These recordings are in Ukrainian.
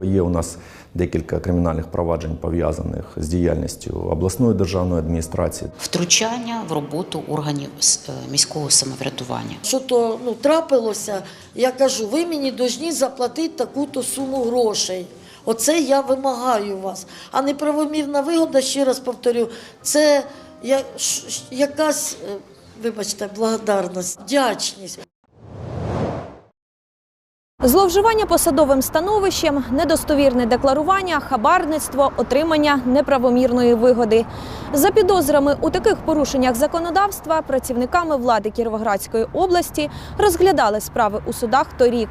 Є у нас декілька кримінальних проваджень пов'язаних з діяльністю обласної державної адміністрації. втручання в роботу органів е, міського самоврядування. Що то ну, трапилося, я кажу, ви мені повинні заплатити таку-то суму грошей. Оце я вимагаю вас. А неправомірна вигода, ще раз повторю, це якась, е, вибачте, благодарність, вдячність. Зловживання посадовим становищем, недостовірне декларування, хабарництво, отримання неправомірної вигоди. За підозрами у таких порушеннях законодавства працівниками влади Кіровоградської області розглядали справи у судах торік.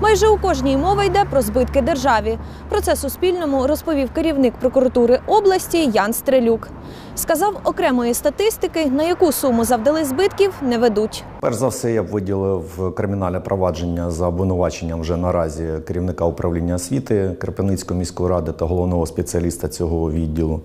Майже у кожній мова йде про збитки державі. Про це Суспільному розповів керівник прокуратури області Ян Стрелюк. Сказав, окремої статистики, на яку суму завдали збитків, не ведуть. Перш за все, я б виділив кримінальне провадження за обвинуваченням вже наразі керівника управління освіти Кропивницької міської ради та головного спеціаліста цього відділу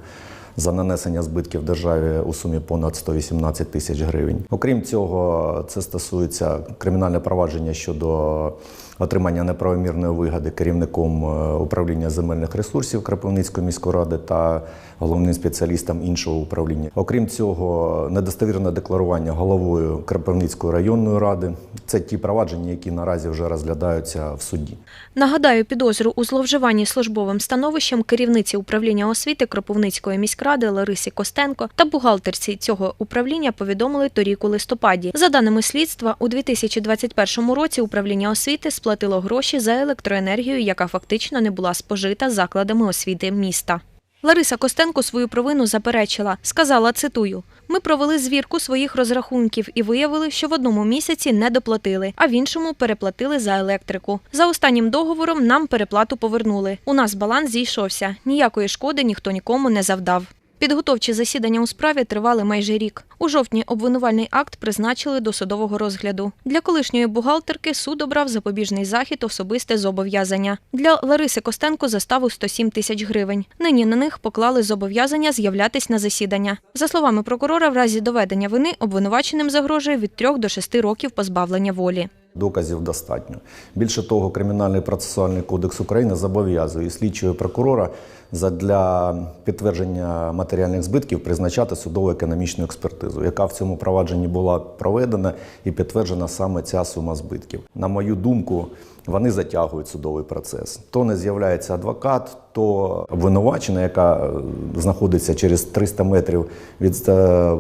за нанесення збитків державі у сумі понад 118 тисяч гривень. Окрім цього, це стосується кримінальне провадження щодо отримання неправомірної вигоди керівником е, управління земельних ресурсів Кропивницької міської ради та головним спеціалістом іншого управління. Окрім цього, недостовірне декларування головою Кропивницької районної ради. Це ті провадження, які наразі вже розглядаються в суді. Нагадаю, підозру у зловживанні службовим становищем керівниці управління освіти Кропивницької міськради Ларисі Костенко та бухгалтерці цього управління повідомили торік у листопаді. За даними слідства, у 2021 році управління освіти сплатило гроші за електроенергію, яка фактично не була спожита закладами освіти міста. Лариса Костенко свою провину заперечила. Сказала, цитую: ми провели звірку своїх розрахунків і виявили, що в одному місяці не доплатили, а в іншому переплатили за електрику. За останнім договором нам переплату повернули. У нас баланс зійшовся. Ніякої шкоди ніхто нікому не завдав. Підготовчі засідання у справі тривали майже рік. У жовтні обвинувальний акт призначили до судового розгляду. Для колишньої бухгалтерки суд обрав запобіжний захід особисте зобов'язання. Для Лариси Костенко заставу 107 тисяч гривень. Нині на них поклали зобов'язання з'являтись на засідання. За словами прокурора, в разі доведення вини обвинуваченим загрожує від 3 до 6 років позбавлення волі. Доказів достатньо. Більше того, Кримінальний процесуальний кодекс України зобов'язує слідчого прокурора для підтвердження матеріальних збитків призначати судово економічну експертизу, яка в цьому провадженні була проведена і підтверджена саме ця сума збитків. На мою думку, вони затягують судовий процес. То не з'являється адвокат, то обвинувачена, яка е, знаходиться через 300 метрів від е,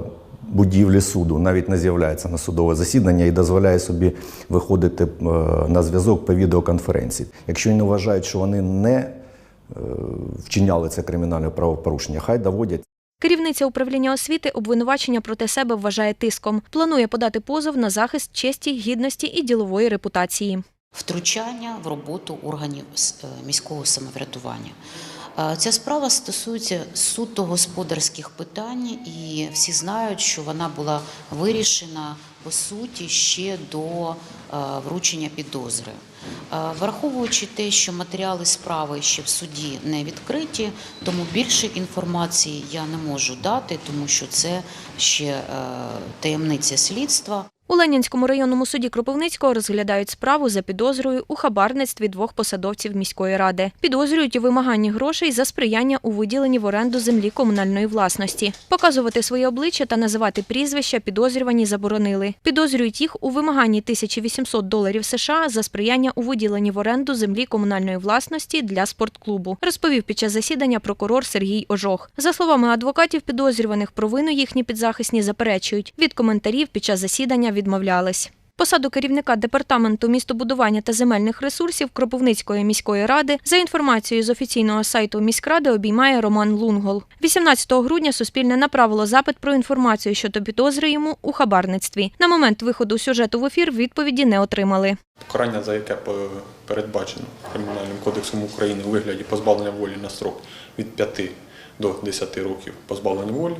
будівлі суду, навіть не з'являється на судове засідання і дозволяє собі виходити е, на зв'язок по відеоконференції. Якщо вони вважають, що вони не е, вчиняли це кримінальне правопорушення, хай доводять. Керівниця управління освіти обвинувачення проти себе вважає тиском. Планує подати позов на захист честі, гідності і ділової репутації. втручання в роботу органів е, міського самоврядування. Ця справа стосується суто господарських питань, і всі знають, що вона була вирішена по суті ще до вручення підозри. Враховуючи те, що матеріали справи ще в суді не відкриті, тому більше інформації я не можу дати, тому що це ще таємниця слідства. У Ленінському районному суді Кропивницького розглядають справу за підозрою у хабарництві двох посадовців міської ради. Підозрюють у вимаганні грошей за сприяння у виділенні в оренду землі комунальної власності. Показувати своє обличчя та називати прізвища підозрювані заборонили. Підозрюють їх у вимаганні 1800 доларів США за сприяння у виділенні в оренду землі комунальної власності для спортклубу. Розповів під час засідання прокурор Сергій Ожох. За словами адвокатів, підозрюваних провину їхні підзахисні заперечують. Від коментарів під час засідання відмовлялись. Посаду керівника департаменту містобудування та земельних ресурсів Кропивницької міської ради за інформацією з офіційного сайту міськради обіймає Роман Лунгол. 18 грудня Суспільне направило запит про інформацію щодо підозри йому у хабарництві. На момент виходу сюжету в ефір відповіді не отримали. Покарання, за яке передбачено Кримінальним кодексом України у вигляді позбавлення волі на строк від 5 до 10 років позбавлення волі.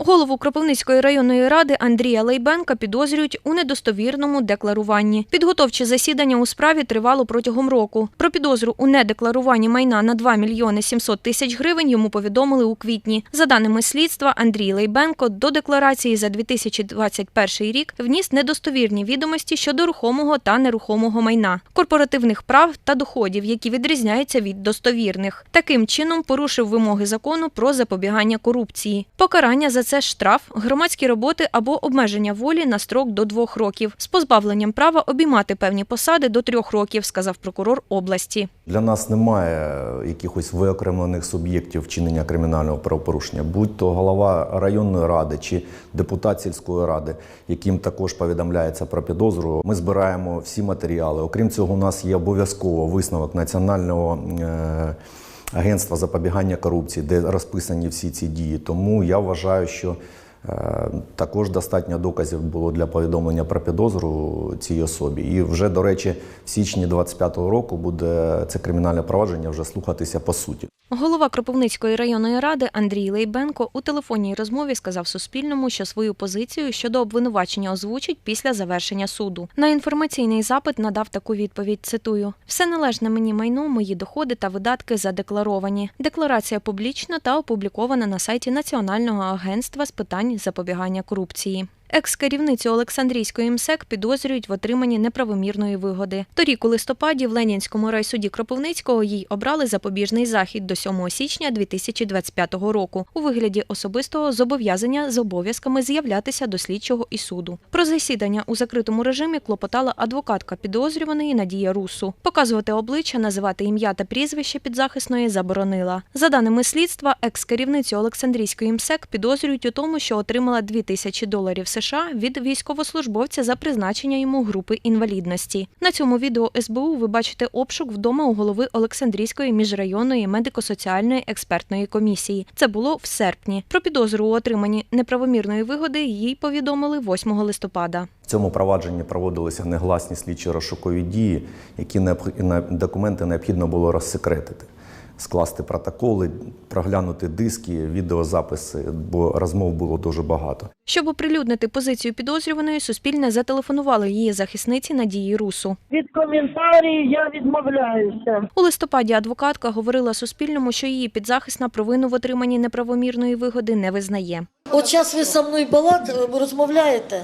Голову Кропивницької районної ради Андрія Лейбенка підозрюють у недостовірному декларуванні. Підготовче засідання у справі тривало протягом року. Про підозру у недекларуванні майна на 2 мільйони 700 тисяч гривень йому повідомили у квітні. За даними слідства, Андрій Лейбенко до декларації за 2021 рік вніс недостовірні відомості щодо рухомого та нерухомого майна, корпоративних прав та доходів, які відрізняються від достовірних. Таким чином порушив вимоги закону про запобігання корупції. Покарання за це штраф, громадські роботи або обмеження волі на строк до двох років з позбавленням права обіймати певні посади до трьох років, сказав прокурор області. Для нас немає якихось виокремлених суб'єктів вчинення кримінального правопорушення, будь то голова районної ради чи депутат сільської ради, яким також повідомляється про підозру. Ми збираємо всі матеріали. Окрім цього, у нас є обов'язково висновок національного. е, Агентства запобігання корупції, де розписані всі ці дії. Тому я вважаю, що також достатньо доказів було для повідомлення про підозру цій особі. І вже, до речі, в січні 25-го року буде це кримінальне провадження вже слухатися по суті. Голова Кропивницької районної ради Андрій Лейбенко у телефонній розмові сказав Суспільному, що свою позицію щодо обвинувачення озвучить після завершення суду. На інформаційний запит надав таку відповідь. Цитую: все належне мені майно, мої доходи та видатки задекларовані. Декларація публічна та опублікована на сайті Національного агентства з питань запобігання корупції. Екс-керівницю Олександрійської МСЕК підозрюють в отриманні неправомірної вигоди. Торік у листопаді в Ленінському райсуді Кропивницького їй обрали запобіжний захід до 7 січня 2025 року у вигляді особистого зобов'язання з обов'язками з'являтися до слідчого і суду. Про засідання у закритому режимі клопотала адвокатка підозрюваної Надія Русу. Показувати обличчя, називати ім'я та прізвище підзахисної заборонила. За даними слідства, екс-керівницю Олександрійської МСЕК підозрюють у тому, що отримала 2 тисячі доларів США від військовослужбовця за призначення йому групи інвалідності. На цьому відео СБУ ви бачите обшук вдома у голови Олександрійської міжрайонної медико-соціальної експертної комісії. Це було в серпні. Про підозру у отриманні неправомірної вигоди їй повідомили 8 листопада. В цьому провадженні проводилися негласні слідчі розшукові дії, які документи необхідно було розсекретити, скласти протоколи, проглянути диски, відеозаписи, бо розмов було дуже багато. Щоб оприлюднити позицію підозрюваної, Суспільне зателефонувало її захисниці Надії Русу. Від коментарів я відмовляюся. У листопаді адвокатка говорила Суспільному, що її підзахисна провину в отриманні неправомірної вигоди не визнає. От зараз ви зі мною балак розмовляєте,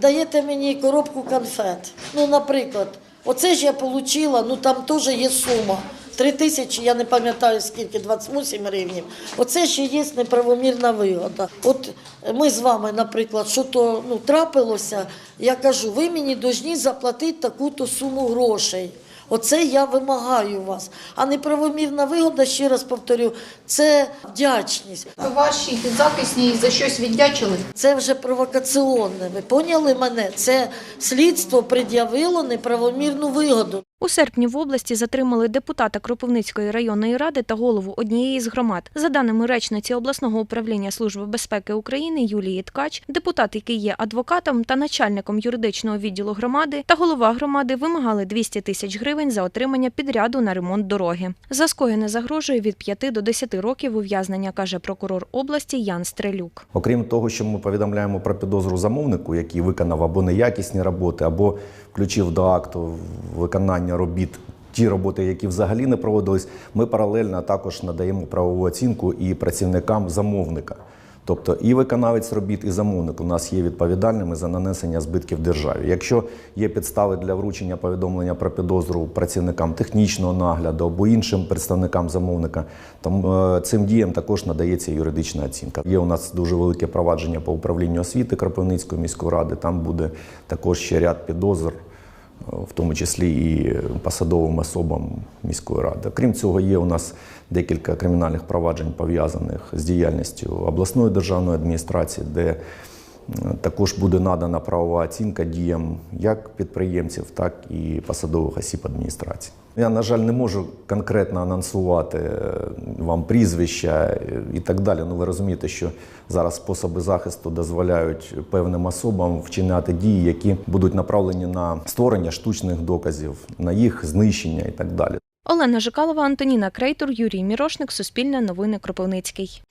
даєте мені коробку конфет. Ну, наприклад, оце ж я отримала, ну там теж є сума. Три тисячі, я не пам'ятаю скільки, 28 гривнів. Оце ще є неправомірна вигода. От ми з вами, наприклад, що то ну, трапилося, я кажу, ви мені повинні заплатити таку-то суму грошей. Оце я вимагаю вас. А неправомірна вигода, ще раз повторю, це вдячність. Ваші підзахисні за щось віддячили? Це вже провокаціонне. Ви поняли мене? Це слідство пред'явило неправомірну вигоду. У серпні в області затримали депутата Кропивницької районної ради та голову однієї з громад. За даними речниці обласного управління Служби безпеки України Юлії Ткач, депутат, який є адвокатом та начальником юридичного відділу громади, та голова громади вимагали 200 тисяч гривень за отримання підряду на ремонт дороги. За скоєне загрожує від 5 до 10 років ув'язнення, каже прокурор області Ян Стрелюк. Окрім того, що ми повідомляємо про підозру замовнику, який виконав або неякісні роботи, або включив до акту виконання робіт ті роботи, які взагалі не проводились, ми паралельно також надаємо правову оцінку і працівникам замовника. Тобто і виконавець робіт, і замовник у нас є відповідальними за нанесення збитків державі. Якщо є підстави для вручення повідомлення про підозру працівникам технічного нагляду або іншим представникам замовника, то е, цим діям також надається юридична оцінка. Є у нас дуже велике провадження по управлінню освіти Кропивницької міської ради. Там буде також ще ряд підозр в тому числі і посадовим особам міської ради. Крім цього, є у нас декілька кримінальних проваджень пов'язаних з діяльністю обласної державної адміністрації, де також буде надана правова оцінка діям як підприємців, так і посадових осіб адміністрації. Я, на жаль, не можу конкретно анонсувати е, вам прізвища е, і так далі. Ну, ви розумієте, що зараз способи захисту дозволяють певним особам вчиняти дії, які будуть направлені на створення штучних доказів, на їх знищення і так далі. Олена Жикалова, Антоніна Крейтор, Юрій Мірошник, Суспільне новини Кропивницький.